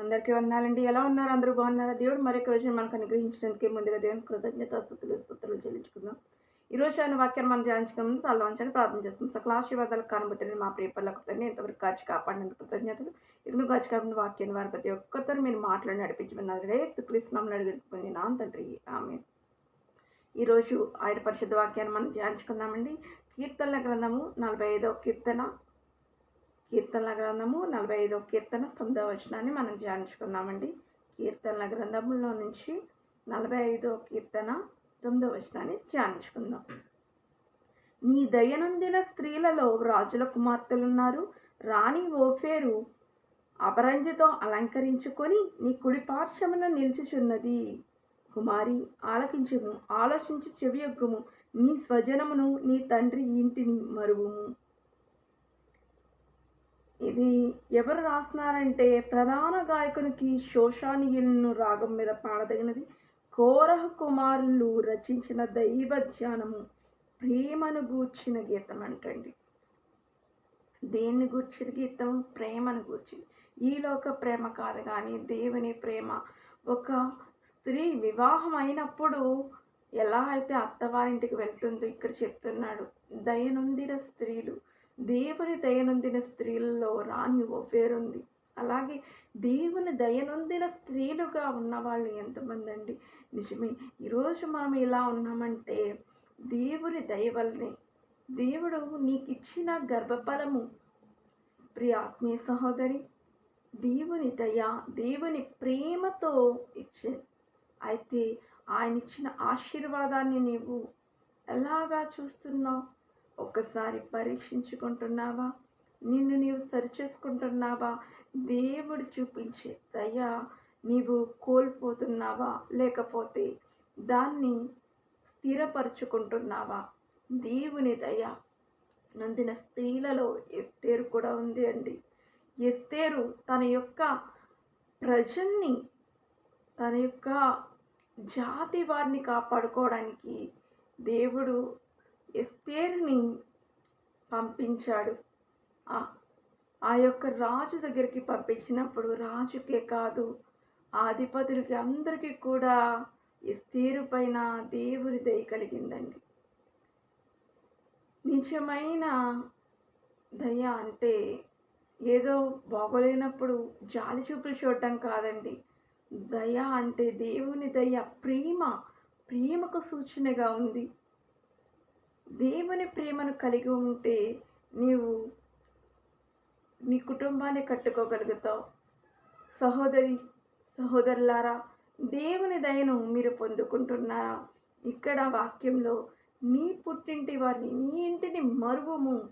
అందరికీ వందాలండి. ఎలా ఉన్నారు? అందరూ బాగున్నారా? దేవుడు మరొక రోజు మనకు అనుగ్రహించినందుకే ముందుగా దేవుని కృతజ్ఞత స్థుతులు స్థుతులు చెల్లించుకుందాం. ఈ రోజు ఆయన వాక్యాన్ని మనం ధ్యానించుకున్నాం సల్లవంచని ప్రార్థన చేస్తున్నాం. సకల ఆశీర్వాదాలు కానుబుతుని మా ప్రియపల్లకు తండ్రి ఇంతవరకు కాచి కాపాడినందుకు కృతజ్ఞతలు. ఇగ్ను కాచి కాపాడిన వాక్యాన్ని వారి ప్రతి ఒక్కరితో మీరు మాట్లాడి నడిపించమన్నారు. రే సుక్రీస్తునామని అడిగి నా తండ్రి. ఆమె ఈరోజు ఆయన పరిశుద్ధ వాక్యాన్ని మనం ధ్యానించుకుందామండి. కీర్తనల గ్రంథము నలభై ఐదో కీర్తన. కీర్తనల గ్రంథము నలభై ఐదో కీర్తన తొమ్మిదవ వచనాన్ని మనం ధ్యానించుకుందామండి. కీర్తనల గ్రంథములో నుంచి నలభై ఐదో కీర్తన తొమ్మిదవ వచనాన్ని ధ్యానించుకుందాం. నీ దయనొందిన స్త్రీలలో రాజుల కుమార్తెలున్నారు. రాణి ఓఫేరు అపరంజితో అలంకరించుకొని నీ కుడి పార్శ్వమున నిలుచుచున్నది. కుమారి ఆలకించము ఆలోచించి చెవియొగ్గుము. నీ స్వజనమును నీ తండ్రి ఇంటిని మరువుము. ఇది ఎవరు రాస్తున్నారంటే ప్రధాన గాయకునికి శోషానియులను రాగం మీద పాడదగినది కోరహ కుమారులు రచించిన దైవ ధ్యానము ప్రేమను గూర్చిన గీతం అంటండి. దేన్ని గూర్చిన గీతం? ప్రేమను గూర్చి ఈ లోక ప్రేమ కాదు కానీ దేవుని ప్రేమ. ఒక స్త్రీ వివాహం అయినప్పుడు ఎలా అయితే అత్తవారింటికి వెళ్తుందో ఇక్కడ చెప్తున్నాడు. దయనుందిన స్త్రీలు దేవుని దయనొందిన స్త్రీలలో రాణి ఓ పేరుంది అలాగే దేవుని దయనొందిన స్త్రీలుగా ఉన్నవాళ్ళు ఎంతమంది అండి నిజమే ఈరోజు మనం ఇలా ఉన్నామంటే దేవుని దయ వల్లనే. దేవుడు నీకు ఇచ్చిన గర్భఫలము. ప్రియ ఆత్మీయ సహోదరి దేవుని దయ దేవుని ప్రేమతో ఇచ్చే అయితే ఆయన ఇచ్చిన ఆశీర్వాదాన్ని నీవు ఎలాగా చూస్తున్నావు? ఒక్కసారి పరీక్షించుకుంటున్నావా? నిన్ను నీవు సరిచేసుకుంటున్నావా? దేవుడు చూపించే దయ నీవు కోల్పోతున్నావా? లేకపోతే దాన్ని స్థిరపరుచుకుంటున్నావా? దేవుని దయ నొందిన స్త్రీలలో ఎస్తేరు కూడా ఉంది అండి. ఎస్తేరు తన యొక్క ప్రజల్ని తన యొక్క జాతి వారిని కాపాడుకోవడానికి దేవుడు ఎస్తేరుని పంపించాడు. ఆ యొక్క రాజు దగ్గరికి పంపించినప్పుడు రాజుకే కాదు ఆధిపతులకి అందరికీ కూడా ఎస్తేరు పైన దేవుని దయ కలిగిందండి. నిజమైన దయ అంటే ఏదో బాగోలేనప్పుడు జాలి చూపులు చూడటం కాదండి. దయ అంటే దేవుని దయ ప్రేమ ప్రేమకు సూచనగా ఉంది. దేవుని ప్రేమను కలిగి ఉంటే నీవు నీ కుటుంబాన్ని కట్టుకోగలుగుతావు. సహోదరి సహోదరులారా దేవుని దయను మీరు పొందుకుంటున్నారా? ఇక్కడ వాక్యంలో నీ పుట్టింటి వారిని నీ ఇంటిని మరువము.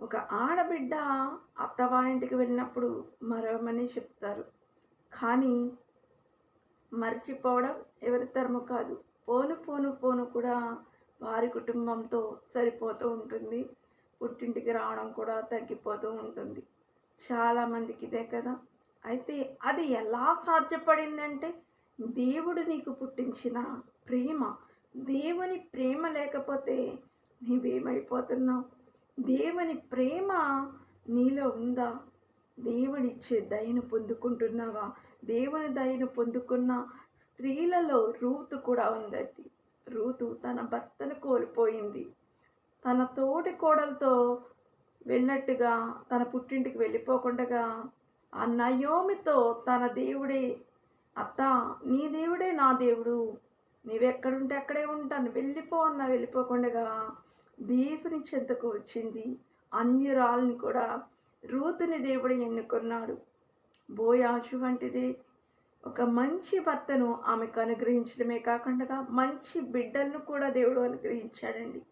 ఒక ఆడబిడ్డ అత్తవారింటికి వెళ్ళినప్పుడు మరవమని చెప్తారు. కానీ మర్చిపోవడం ఎవరి తరము కాదు. పోను పోను పోను కూడా వారి కుటుంబంతో సరిపోతూ ఉంటుంది. పుట్టింటికి రావడం కూడా తగ్గిపోతూ ఉంటుంది. చాలామందికి ఇదే కదా. అయితే అది ఎలా సాధ్యపడిందంటే దేవుడు నీకు పుట్టించిన ప్రేమ. దేవుని ప్రేమ లేకపోతే నీవేమైపోతున్నావు? దేవుని ప్రేమ నీలో ఉందా? దేవుడిచ్చే దయను పొందుకుంటున్నావా? దేవుని దయను పొందుకున్న స్త్రీలలో రూతు కూడా ఉందండి. రూతు తన భర్తను కోల్పోయింది. తన తోటి కోడలతో వెళ్ళినట్టుగా తన పుట్టింటికి వెళ్ళిపోకుండగా ఆ నయోమితో తన దేవుడే అత్త నీ దేవుడే నా దేవుడు. నీవెక్కడుంటే అక్కడే ఉంటాను. వెళ్ళిపో అన్న. వెళ్ళిపోకుండా దేవుని చెంతకు వచ్చింది. అన్యురాల్ని కూడా రూతుని దేవుడు ఎన్నుకున్నాడు. బోయాజు వంటిది. ఒక మంచి భర్తను ఆమెకు అనుగ్రహించడమే కాకుండా మంచి బిడ్డలను కూడా దేవుడు అనుగ్రహించాడండి.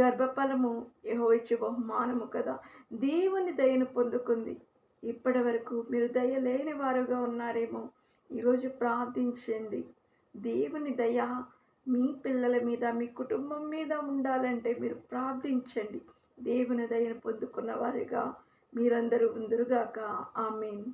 గర్భఫలము యహోయిచ్చు బహుమానము కదా. దేవుని దయను పొందుకుంది. ఇప్పటి వరకు మీరు దయ లేని వారుగా ఉన్నారేమో. ఈరోజు ప్రార్థించండి. దేవుని దయ మీ పిల్లల మీద మీ కుటుంబం మీద ఉండాలంటే మీరు ప్రార్థించండి. దేవుని దయను పొందుకున్న వారిగా మీరందరూ ఉందరుగాక. ఆమెన్.